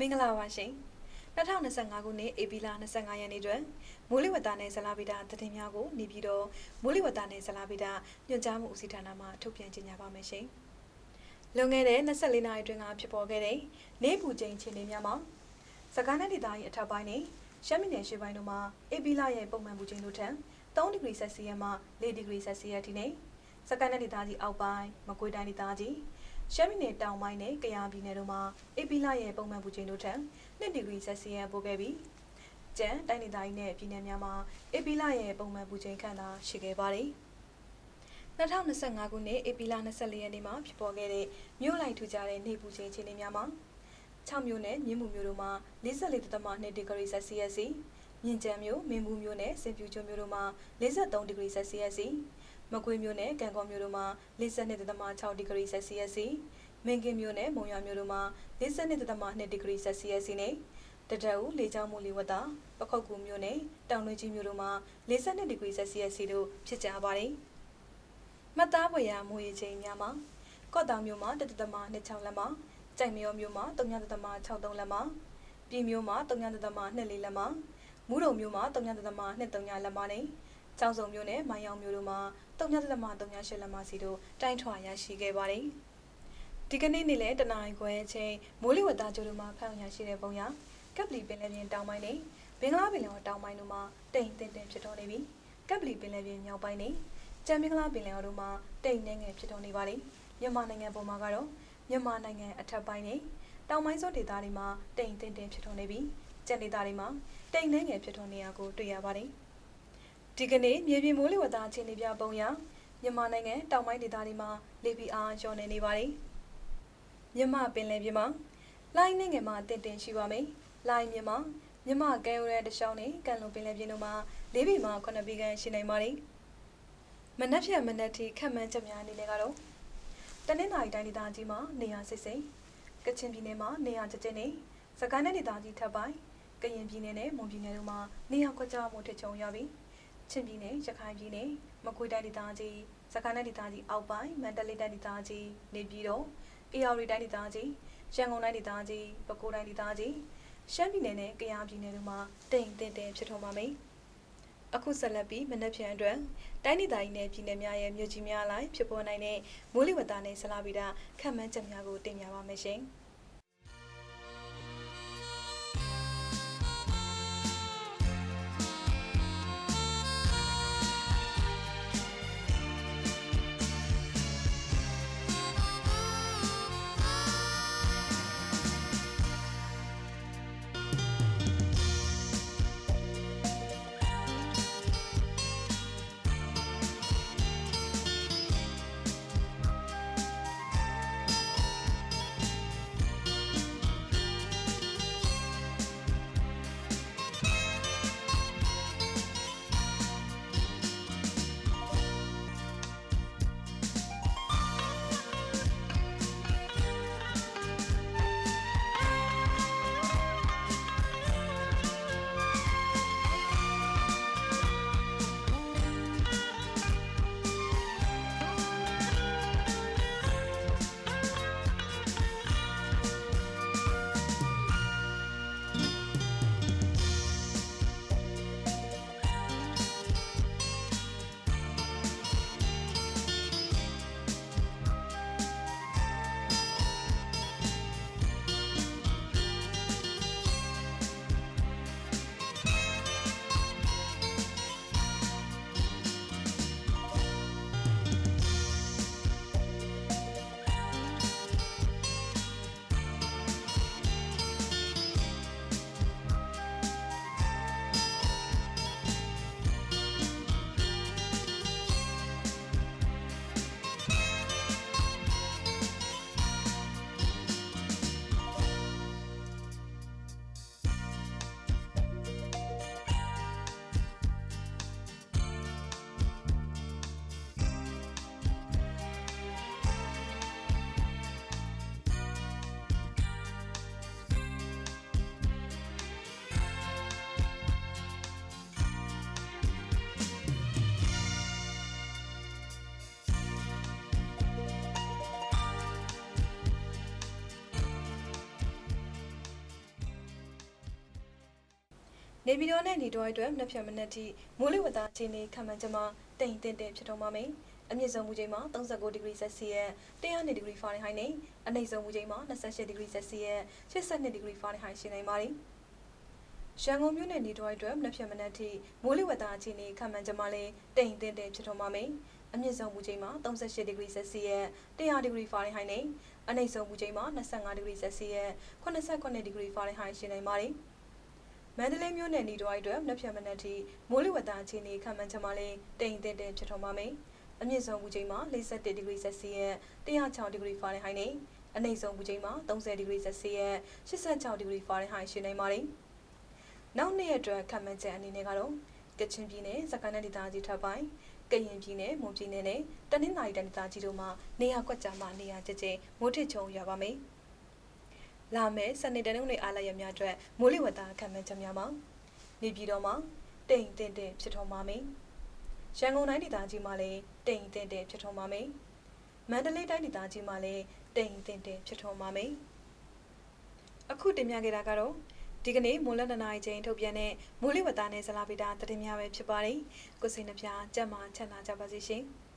မင်္ဂလာပါရှင်2025ခုနှစ်ဧပြီလ25ရက်နေ့တွင်မိုးလေဝသနဲ့ဇလာဗီတာသတင်းများကိုနေပြည်တော်မိုးလေဝသနဲ့ဇလာဗီတာညွှန်ကြားမှုဦးစီးဌာနမှထုတ်ပြန်ကြေညာပါမယ်ရှင်လွန်ခဲ့တဲ့24နာရီတွင်ကဖြစ်ပေါ်ခဲ့တဲ့နေပူချိန်အခြေအနေများမှာစကိုင်းတိုင်းဒေသကြီးအထက်ပိုင်းနဲ့ရှမ်းပြည်နယ်ရှေ့ပိုင်းတို့မှာဧပြီလရဲ့ပုံမှန်ပူချိန်တို့ထက်3ဒီဂရီဆက်စီယပ်မှ4ဒီဂရီဆက်စီယပ်ထိနေစကိုင်းတိုင်းဒေသကြီးအောက်ပိုင်းမကွေးတိုင်းဒေသကြီး ရှမ်းပြည်နယ်တောင်ပိုင်းနဲ့ကယားပြည်နယ်တို့မှာဧပြီလရဲ့ပုံမှန်ပူချိန်တို့ထက်2ဒီဂရီဆက်စီယပ်ပိုခဲ့ပြီးကျန်တိုင်းဒေသကြီးနဲ့ပြည်နယ်များမှာဧပြီလရဲ့ပုံမှန်ပူချိန်ခန့်သာရှိခဲ့ပါတယ်2025ခုနှစ်ဧပြီလ24ရက်နေ့မှာဖြစ်ပေါ်ခဲ့တဲ့မြို့လိုက်ထူကြတဲ့နေပူချိန်အခြေအနေများမှာ6မြို့နယ်မြင်းမှုမြို့တို့မှာ44.2ဒီဂရီဆက်စီယပ်စီမြင်းကြံမြို့မင်းဘူးမြို့နဲ့စင်ပြူကျွန်းမြို့တို့မှာ53ဒီဂရီဆက်စီယပ်စီ မကွေးမြို့နဲ့ကံကော်မြို့တို့မှာ52.6ဒီဂရီဆက်စီယပ်စီမင်းကင်းမြို့နဲ့မုံရွာမြို့တို့မှာ52.2ဒီဂရီဆက်စီယပ်စီနဲ့တတအူလေကြောင်းမူလီဝတာပခုတ်ကူမြို့နဲ့တောင်လွင်ကြီးမြို့တို့မှာ52ဒီဂရီဆက်စီယပ်စီတို့ဖြစ်ကြပါတယ်မှတ်သားဖွယ်ရာမူရေချိန်များမှာကော့တောင်မြို့မှာ1.26လက်မှာကြိုက်မရောမြို့မှာ3.63လက်မှာပြည်မြို့မှာ3.24လက်မှာမူးတုံမြို့မှာ3.23လက်မှာနဲ့ ကျောင်းစုံမြို့နဲ့မိုင်းယောင်မြို့တို့မှာ3.38လက်မှာစီတို့တိုင်းထွာရရှိခဲ့ပါတယ်ဒီကနေ့နေ့လယ်တနင်္ဂနွေခွဲအချိန်မိုးလေဝသကြိုးတို့မှာဖန်ရရှိတဲ့ပုံရကပ်ပလီပင်လယ်ပြင်တောင်ပိုင်းနဲ့ဘင်္ဂလားပင်လယ်တောင်ပိုင်းတို့မှာတိမ်တင်တင်ဖြစ်တော်နေပြီးကပ်ပလီပင်လယ်ပြင်မြောက်ပိုင်းနဲ့ကြံမင်္ဂလာပင်လယ်အော်တို့မှာတိမ်နှဲငယ်ဖြစ်တော်နေပါတယ်မြန်မာနိုင်ငံပေါ်မှာကတော့မြန်မာနိုင်ငံအထက်ပိုင်းနဲ့တောင်ပိုင်းစောဒေသတွေမှာတိမ်တင်တင်ဖြစ်တော်နေပြီးကျန်ဒေသတွေမှာတိမ်နှဲငယ်ဖြစ်တော်နေရကိုတွေ့ရပါတယ် ဒီကနေ့မြေပြင်မိုးလေဝသအခြေအနေပြပုံရမြန်မာနိုင်ငံတောင်ပိုင်းဒေသတွေမှာလေပီအားလျော့နေနေပါတယ်မြန်မာပင်လယ်ပြင်မှာလိုင်းနှငယ်မှာတင်တင်ရှိပါမယ်လိုင်းမြန်မာမြန်မာကဲရိုးရဲတရှောင်းနဲ့ကန်လုံပင်လယ်ပြင်တို့မှာ၄ဘီမှာ9ဘီကန်ရှိနိုင်ပါတယ်မနက်ဖြန်မနက်ထိခက်မှန်းချက်များအနေနဲ့ကတော့တနင်္သာရီတိုင်းဒေသကြီးမှာနေရာစစ်စိမ်ကချင်ပြည်နယ်မှာနေရာကျကျင်းနဲ့စကိုင်းတိုင်းဒေသကြီးထပ်ပိုင်းကရင်ပြည်နယ်နဲ့မွန်ပြည်နယ်တို့မှာနေရာကွက်ကြားမှုထချုံရပြီး ချင်းပြည်နယ်ရခိုင်ပြည်နယ်မကွေးတိုင်းဒေသကြီးစကိုင်းတိုင်းဒေသကြီးအောက်ပိုင်းမန္တလေးတိုင်းဒေသကြီးနေပြည်တော်အေရဝတီတိုင်းဒေသကြီးရန်ကုန်တိုင်းဒေသကြီးပဲခူးတိုင်းဒေသကြီးရှမ်းပြည်နယ်နဲ့ကယားပြည်နယ်တို့မှာတိမ်တင်တင်ဖြစ်ထွန်းပါမယ်အခုဆက်လက်ပြီးမနက်ဖြန်အတွက်တိုင်းဒေသကြီးနဲ့ပြည်နယ်များရဲ့မြို့ကြီးများအလိုက်ဖြစ်ပေါ်နိုင်တဲ့မိုးလေဝသနဲ့ဆလာဗီတာခန့်မှန်းချက်များကိုတင်ပြပါမယ်ရှင်။ နေပြည်တော်နဲ့နေတော်အတွက်နှစ်ဖြတ်မနက်ထိမိုးလေဝသအခြေအနေခံမှန်းချက်မှာတိမ်တင်တင်ဖြစ်တော်မှာမယ်အမြင့်ဆုံးမူချိန်မှာ39ဒီဂရီဆက်စီယက်102ဒီဂရီဖာရင်ဟိုက်နဲ့အနိမ့်ဆုံးမူချိန်မှာ28ဒီဂရီဆက်စီယက်82ဒီဂရီဖာရင်ဟိုက်ရှိနေပါတယ်ရန်ကုန်မြို့နယ်နေတော်အတွက်နှစ်ဖြတ်မနက်ထိမိုးလေဝသအခြေအနေခံမှန်းချက်မှာလည်းတိမ်တင်တင်ဖြစ်တော်မှာမယ်အမြင့်ဆုံးမူချိန်မှာ38ဒီဂရီဆက်စီယက်100ဒီဂရီဖာရင်ဟိုက်နဲ့အနိမ့်ဆုံးမူချိန်မှာ25ဒီဂရီဆက်စီယက်89ဒီဂရီဖာရင်ဟိုက်ရှိနေပါတယ် မန္တလေးမြို့နယ်နေတော်အတွက်နှစ်ဖြတ်မနက်ထိမိုးလေဝသအခြေအနေခံမှန်းချက်မှာလည်းတိမ်တင်တင်ဖြစ်တော်မှာမယ်အမြင့်ဆုံးမူချိန်မှာ41ဒီဂရီဆက်စီယက်106ဒီဂရီဖာရင်ဟိုက်နဲ့အနိမ့်ဆုံးမူချိန်မှာ30ဒီဂရီဆက်စီယက်86ဒီဂရီဖာရင်ဟိုက်ရှိနေပါတယ်နောက်နေ့ရက်အတွက်ခံမှန်းချက်အနေနဲ့ကတော့ကချင်ပြည်နယ်စကိုင်းနယ်ဒေသကြီးထပ်ပိုင်းကရင်ပြည်နယ်မွန်ပြည်နယ်နဲ့တနင်္သာရီတိုင်းဒေသကြီးတို့မှာနေရာကွက်ကြားမှာနေရာကျကျမိုးထစ်ချုံရွာပါမယ်။ လာမယ့်စနေတနင်္ဂနွေအားလရက်များအတွက်မိုးလေဝသခံမှန်းချက်များမှာနေပြည်တော်မှာတိမ်တင်တင်ဖြစ်ထွန်းပါမယ်။ရန်ကုန်တိုင်းဒေသကြီးမှာလည်းတိမ်တင်တင်ဖြစ်ထွန်းပါမယ်။မန္တလေးတိုင်းဒေသကြီးမှာလည်းတိမ်တင်တင်ဖြစ်ထွန်းပါမယ်။အခုတင်ပြခဲ့တာကတော့ဒီကနေ့မိုးလနနာရီချိန်ထုတ်ပြန်တဲ့မိုးလေဝသနဲ့ဇလာဗီတာသတင်းများပဲဖြစ်ပါတယ်။ကိုစိန်နှပြကြက်မှချမ်းသာကြပါစေရှင်။